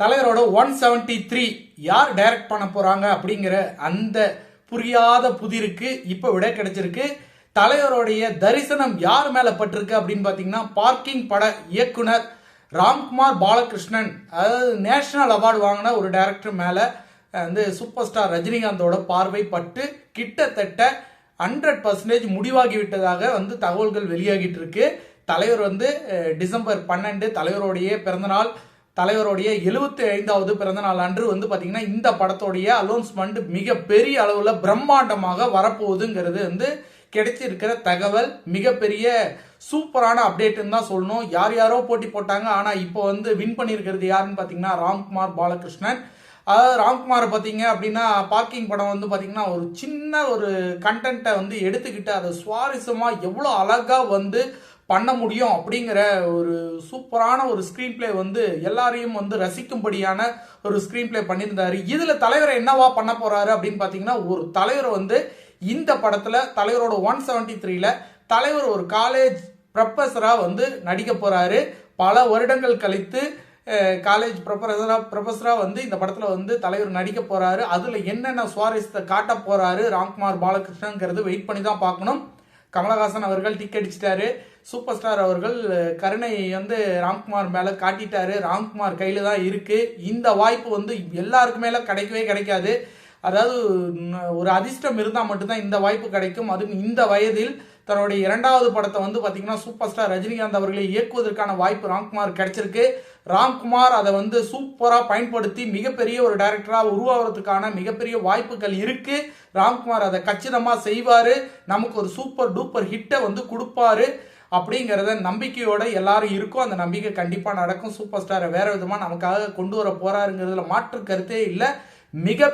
தலைவரோட one seventy three யார் direct பண்ண போறாங்க அப்படிங்கிற அந்த புரியாத புதிருக்கு இப்போ விட கிடைச்சிருக்கு. தலைவருடைய தரிசனம் யார் மேல பட்டிருக்கு அப்படின்னு பாத்தீங்கன்னா பார்க்கிங் பட இயக்குனர் ராம்குமார் பாலகிருஷ்ணன். அதாவது நேஷனல் அவார்டு வாங்கின ஒரு டைரக்டர் மேல வந்து சூப்பர் ஸ்டார் ரஜினிகாந்தோட பார்வை பட்டு கிட்டத்தட்ட ஹண்ட்ரட் பர்சன்டேஜ் முடிவாகி விட்டதாக வந்து தகவல்கள் வெளியாகிட்டு இருக்கு. தலைவர் வந்து டிசம்பர் பன்னெண்டு தலைவருடைய பிறந்தநாள் தலைவருடைய எழுபத்தி ஐந்தாவது பிறந்தநாள் அன்று வந்து பார்த்தீங்கன்னா இந்த படத்தோடைய அலௌன்ஸ்மெண்ட் மிக பெரிய அளவில் பிரம்மாண்டமாக வரப்போகுதுங்கிறது வந்து கிடைச்சிருக்கிற தகவல். மிகப்பெரிய சூப்பரான அப்டேட்டுன்னு தான் சொல்லணும். யார் யாரோ போட்டி போட்டாங்க ஆனால் இப்போ வந்து வின் பண்ணியிருக்கிறது யாருன்னு பார்த்தீங்கன்னா ராம்குமார் பாலகிருஷ்ணன். அதாவது ராம்குமாரை பார்த்தீங்க அப்படின்னா பார்க்கிங் படம் வந்து பார்த்தீங்கன்னா ஒரு சின்ன ஒரு கண்டென்ட்டை வந்து எடுத்துக்கிட்டு அதை சுவாரஸ்யமாக எவ்வளோ அழகாக வந்து பண்ண முடியும் அப்படிங்கிற ஒரு சூப்பரான ஒரு ஸ்க்ரீன் பிளே வந்து எல்லாரையும் வந்து ரசிக்கும்படியான ஒரு ஸ்க்ரீன் பிளே பண்ணியிருந்தாரு. இதில் தலைவரை என்னவா பண்ண போறாரு அப்படின்னு பார்த்தீங்கன்னா ஒரு தலைவர் வந்து இந்த படத்தில் தலைவரோட ஒன் செவன்டி த்ரீல தலைவர் ஒரு காலேஜ் ப்ரொஃபஸராக வந்து நடிக்க போறாரு. பல வருடங்கள் கழித்து காலேஜ் ப்ரொஃபஸரா ப்ரொஃபஸராக வந்து இந்த படத்தில் வந்து தலைவர் நடிக்க போறாரு. அதில் என்னென்ன சுவாரஸ்யத்தை காட்ட போறாரு ராம்குமார் பாலகிருஷ்ணங்கிறது வெயிட் பண்ணி தான் பார்க்கணும். கமலஹாசன் அவர்கள் டிக் அடிச்சிட்டாரு. சூப்பர் ஸ்டார் அவர்கள் கருணை வந்து ராம்குமார் மேலே காட்டிட்டாரு. ராம்குமார் கையில் தான் இருக்கு. இந்த வாய்ப்பு வந்து எல்லாருக்குமே கிடைக்கவே கிடைக்காது. அதாவது ஒரு அதிர்ஷ்டம் இருந்தால் மட்டும்தான் இந்த வாய்ப்பு கிடைக்கும். அதுவும் இந்த வயதில் தன்னுடைய இரண்டாவது படத்தை வந்து பார்த்தீங்கன்னா சூப்பர் ஸ்டார் ரஜினிகாந்த் அவர்களை இயக்குவதற்கான வாய்ப்பு ராம்குமார் கிடைச்சிருக்கு. ராம்குமார் அதை வந்து சூப்பராக பயன்படுத்தி மிகப்பெரிய ஒரு டைரக்டராக உருவாகிறதுக்கான மிகப்பெரிய வாய்ப்புகள் இருக்கு. ராம்குமார் அதை கச்சிதமாக செய்வார். நமக்கு ஒரு சூப்பர் டூப்பர் ஹிட்டை வந்து கொடுப்பாரு. அப்படிங்கிறத நம்பிக்கையோட எல்லாரும் இருக்கும். அந்த நம்பிக்கை கண்டிப்பாக நடக்கும். சூப்பர் ஸ்டாரை வேற விதமாக நமக்காக கொண்டு வர போறாருங்கிறதுல மாற்று கருத்தே இல்லை. மிக